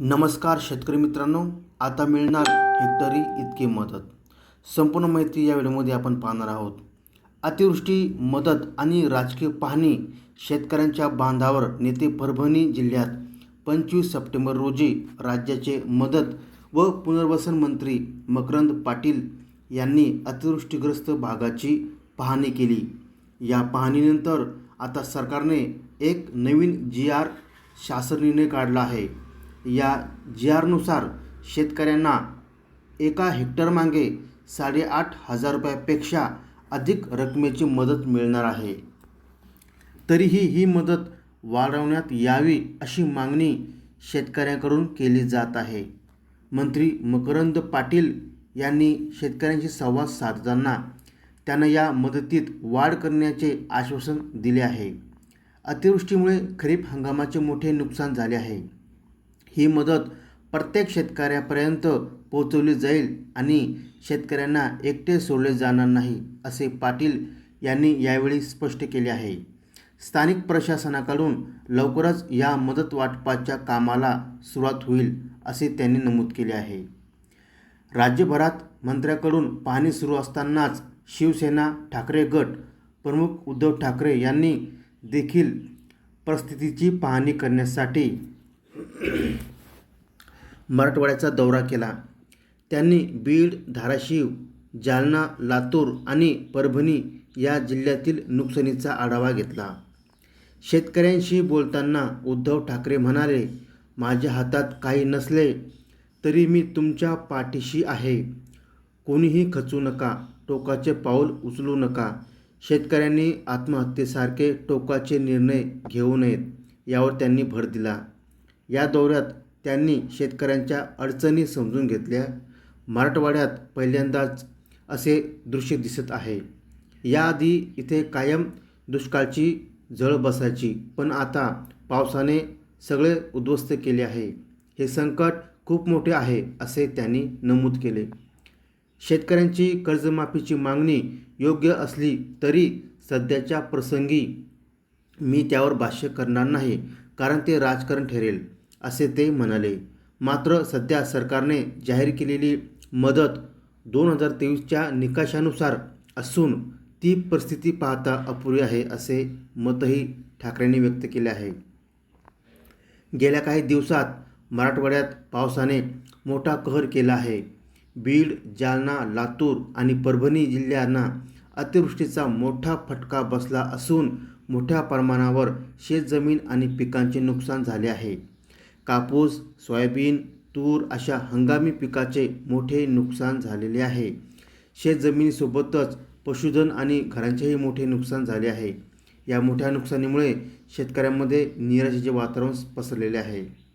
नमस्कार शेतकरी मित्रांनो आता मिळणार हेक्टरी इतकी मदत. संपूर्ण माहिती या व्हिडिओमध्ये आपण पाहणार आहोत. अतिवृष्टी मदत आणि राजकीय पाहणी शेतकऱ्यांच्या बांधावर नेते परभणी जिल्ह्यात पंचवीस सप्टेंबर रोजी राज्याचे मदत व पुनर्वसन मंत्री मकरंद पाटील यांनी अतिवृष्टीग्रस्त भागाची पाहणी केली. या पाहणीनंतर आता सरकारने एक नवीन जी आर शासन निर्णय काढला आहे. या जी आरनुसार शेतकऱ्यांना एका हेक्टरमागे साडेआठ हजार रुपयापेक्षा अधिक रकमेची मदत मिळणार आहे. तरीही ही मदत वाढवण्यात यावी अशी मागणी शेतकऱ्यांकडून केली जात आहे. मंत्री मकरंद पाटील यांनी शेतकऱ्यांशी संवाद साधताना त्यांना या मदतीत वाढ करण्याचे आश्वासन दिले आहे. अतिवृष्टीमुळे खरीप हंगामाचे मोठे नुकसान झाले आहे. ही मदत प्रत्येक शेतकऱ्यापर्यंत पोहोचवली जाईल आणि शेतकऱ्यांना एकटे सोडले जाणार नाही असे पाटील यांनी यावेळी स्पष्ट केले आहे. स्थानिक प्रशासनाकडून लवकरच या मदत वाटपाच्या कामाला सुरुवात होईल असे त्यांनी नमूद केले आहे. राज्यभरात मंत्र्याकडून पाहणी सुरू असतानाच शिवसेना ठाकरे गट प्रमुख उद्धव ठाकरे यांनी देखील परिस्थितीची पाहणी करण्यासाठी मराठवाड्याचा दौरा केला. त्यांनी बीड धाराशिव जालना लातूर आणि परभणी या जिल्ह्यातील नुकसानीचा आढावा घेतला. शेतकऱ्यांशी बोलताना उद्धव ठाकरे म्हणाले माझ्या हातात काही नसले तरी मी तुमच्या पाठीशी आहे. कोणीही खचू नका टोकाचे पाऊल उचलू नका. शेतकऱ्यांनी आत्महत्येसारखे टोकाचे निर्णय घेऊ नयेत. यावर त्यांनी भर दिला. या दौऱ्यात त्यांनी शेतकऱ्यांच्या अडचणी समजून घेतल्या. मराठवाड्यात पहिल्यांदाच असे दृश्य दिसत आहे. याआधी इथे कायम दुष्काळची झळ बसायची पण आता पावसाने सगळे उद्ध्वस्त केले आहे. हे संकट खूप मोठे आहे असे त्यांनी नमूद केले. शेतकऱ्यांची कर्जमाफीची मागणी योग्य असली तरी सध्याच्या प्रसंगी मी त्यावर भाष्य करणार नाही कारण ते राजकारण ठरेल. असे ते म्हणाले. मात्र सध्या सरकारने जाहीर केलेली मदत दोन हजार तेवीसच्या निकषानुसार असून ती परिस्थिती पाहता अपुरी आहे असे मतही ठाकरेंनी व्यक्त केले आहे. गेल्या काही दिवसात मराठवाड्यात पावसाने मोठा कहर केला आहे. बीड जालना लातूर आणि परभणी जिल्ह्यांना अतिवृष्टीचा मोठा फटका बसला असून मोठ्या प्रमाणावर शेतजमीन आणि पिकांचे नुकसान झाले आहे. कापूस सोयाबीन तूर अशा हंगामी पिकाचे मोठे नुकसान झालेले आहे. शेतजमिनीसोबतच पशुधन आणि घरांचेही मोठे नुकसान झाले आहे. या मोठ्या नुकसानीमुळे शेतकऱ्यांमध्ये निराशेचे वातावरण पसरलेले आहे.